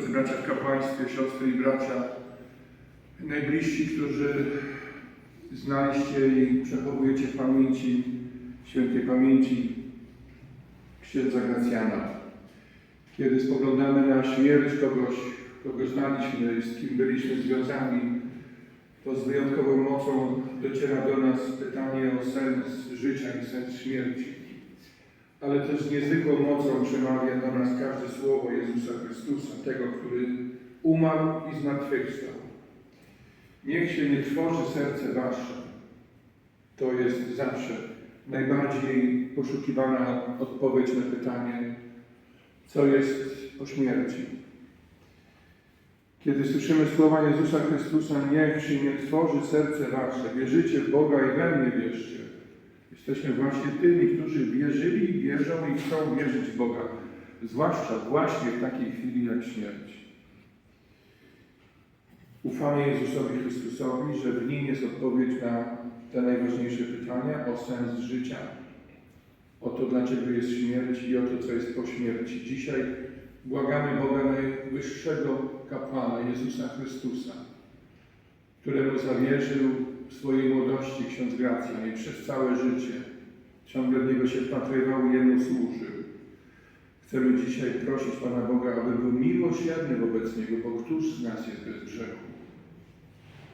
drodzy bracia w kapłaństwie, siostry i bracia, najbliżsi, którzy znaliście i przechowujecie w pamięci, świętej pamięci księdza Gracjana. Kiedy spoglądamy na śmierć kogoś, kogo znaliśmy, z kim byliśmy związani, to z wyjątkową mocą dociera do nas pytanie o sens życia i sens śmierci. Ale też niezwykłą mocą przemawia do nas każde słowo Jezusa Chrystusa, tego, który umarł i zmartwychwstał. Niech się nie trwoży serce wasze. To jest zawsze najbardziej poszukiwana odpowiedź na pytanie, co jest po śmierci. Kiedy słyszymy słowa Jezusa Chrystusa, niech się nie trwoży serce wasze, wierzycie w Boga i we mnie wierzcie. Jesteśmy właśnie tymi, którzy wierzyli, wierzą i chcą wierzyć w Boga, zwłaszcza właśnie w takiej chwili jak śmierć. Ufamy Jezusowi Chrystusowi, że w Nim jest odpowiedź na te najważniejsze pytania o sens życia, o to, dlaczego jest śmierć i o to, co jest po śmierci. Dzisiaj błagamy Boga najwyższego kapłana, Jezusa Chrystusa, któremu zawierzył w swojej młodości ksiądz Gracjan i przez całe życie ciągle w Niego się wpatrywał i Jemu służył. Chcemy dzisiaj prosić Pana Boga, aby był miłosierny wobec Niego, bo któż z nas jest bez grzechu?